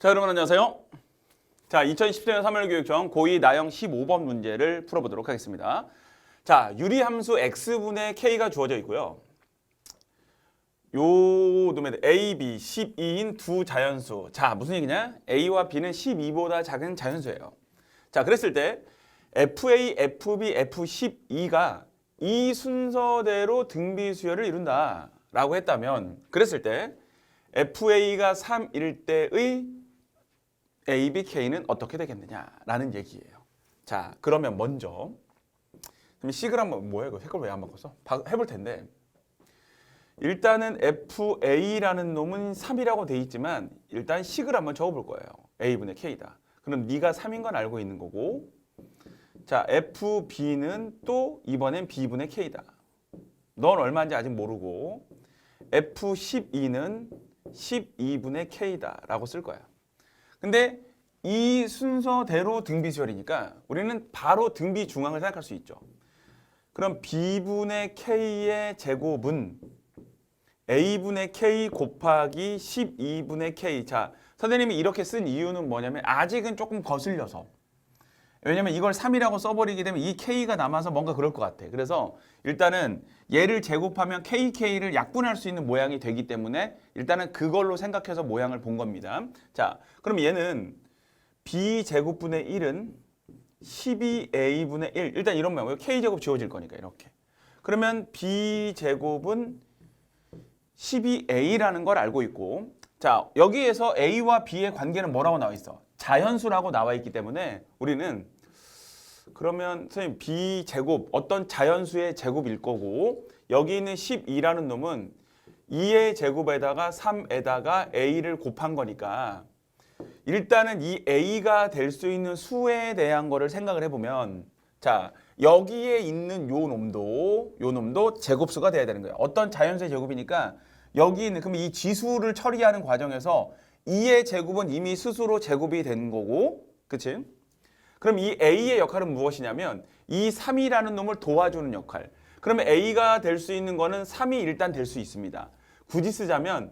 자, 여러분 안녕하세요. 자, 2010년 3월 교육청 고2 나형 15번 문제를 풀어보도록 하겠습니다. 자, 유리함수 x분의 k가 주어져 있고요. 요 놈의 a, b, 12인 두 자연수. 자, 무슨 얘기냐? a와 b는 12보다 작은 자연수예요. 자, 그랬을 때 fa, fb, f12가 이 순서대로 등비 수열을 이룬다라고 했다면 그랬을 때 FA가 3일 때의 ABK는 어떻게 되겠느냐라는 얘기예요. 자, 그러면 먼저 그럼 식을 한번 뭐야 이거 색깔 왜안 바꿨어? 바- 해볼 텐데 일단은 FA라는 놈은 3이라고 돼 있지만 일단 식을 한번 적어볼 거예요. A분의 K다. 그럼 네가 3인 건 알고 있는 거고 자 FB는 또 이번엔 B분의 K다. 넌 얼마인지 아직 모르고 F12는 12분의 K다 라고 쓸 거야. 근데 이 순서대로 등비 수열이니까 우리는 바로 등비 중앙을 생각할 수 있죠. 그럼 B분의 K의 제곱은 A분의 K 곱하기 12분의 K. 자, 선생님이 이렇게 쓴 이유는 뭐냐면 아직은 조금 거슬려서. 왜냐면 이걸 3이라고 써버리게 되면 이 K가 남아서 뭔가 그럴 것 같아. 그래서 일단은 얘를 제곱하면 KK를 약분할 수 있는 모양이 되기 때문에 일단은 그걸로 생각해서 모양을 본 겁니다. 자, 그럼 얘는 B제곱분의 1은 12A분의 1. 일단 이런 모양. K제곱 지워질 거니까 이렇게. 그러면 B제곱은 12A라는 걸 알고 있고 자 여기에서 A와 B의 관계는 뭐라고 나와 있어? 자연수라고 나와 있기 때문에 우리는 그러면 선생님 B 제곱 어떤 자연수의 제곱일 거고 여기 있는 12라는 놈은 2의 제곱에다가 3에다가 A를 곱한 거니까 일단은 이 A가 될 수 있는 수에 대한 거를 생각을 해보면 자 여기에 있는 요 놈도 요 놈도 제곱수가 돼야 되는 거예요. 어떤 자연수의 제곱이니까 여기 있는 그럼 이 지수를 처리하는 과정에서 2의 제곱은 이미 스스로 제곱이 된 거고 그치? 그럼 이 A의 역할은 무엇이냐면 이 3이라는 놈을 도와주는 역할. 그러면 A가 될 수 있는 거는 3이 일단 될 수 있습니다. 굳이 쓰자면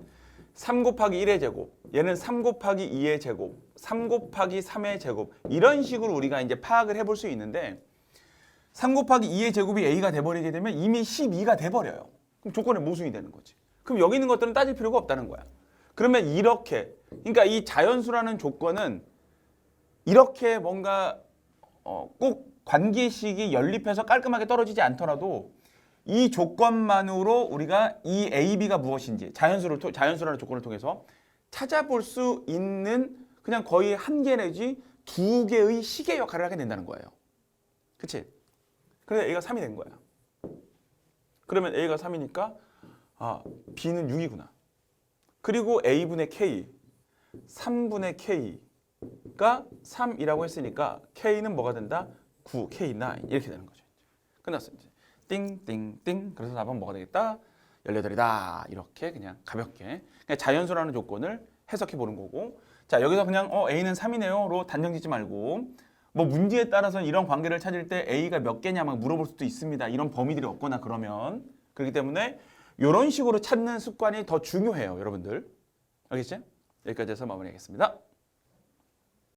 3 곱하기 1의 제곱, 얘는 3 곱하기 2의 제곱, 3 곱하기 3의 제곱 이런 식으로 우리가 이제 파악을 해볼 수 있는데 3 곱하기 2의 제곱이 A가 돼버리게 되면 이미 12가 돼버려요. 그럼 조건의 모순이 되는 거지. 그럼 여기 있는 것들은 따질 필요가 없다는 거야. 그러면 이렇게, 그러니까 이 자연수라는 조건은 이렇게 뭔가 어, 꼭 관계식이 연립해서 깔끔하게 떨어지지 않더라도 이 조건만으로 우리가 이 A, B가 무엇인지 자연수를 토- 자연수라는 조건을 통해서 찾아볼 수 있는 그냥 거의 한 개 내지 두 개의 시계 역할을 하게 된다는 거예요. 그치? 그래서 A가 3이 된 거야. 그러면 A가 3이니까 아, B는 6이구나. 그리고 A분의 K, 3분의 K가 3이라고 했으니까 K는 뭐가 된다? 9, K9 이렇게 되는 거죠. 끝났어요. 이제. 띵띵띵. 그래서 답은 뭐가 되겠다? 18이다. 이렇게 그냥 가볍게 그냥 자연수라는 조건을 해석해 보는 거고 자 여기서 그냥 어 A는 3이네요로 단정 짓지 말고 뭐 문제에 따라서는 이런 관계를 찾을 때 A가 몇 개냐 막 물어볼 수도 있습니다. 이런 범위들이 없거나 그러면 그렇기 때문에 이런 식으로 찾는 습관이 더 중요해요, 여러분들. 알겠죠? 여기까지 해서 마무리하겠습니다.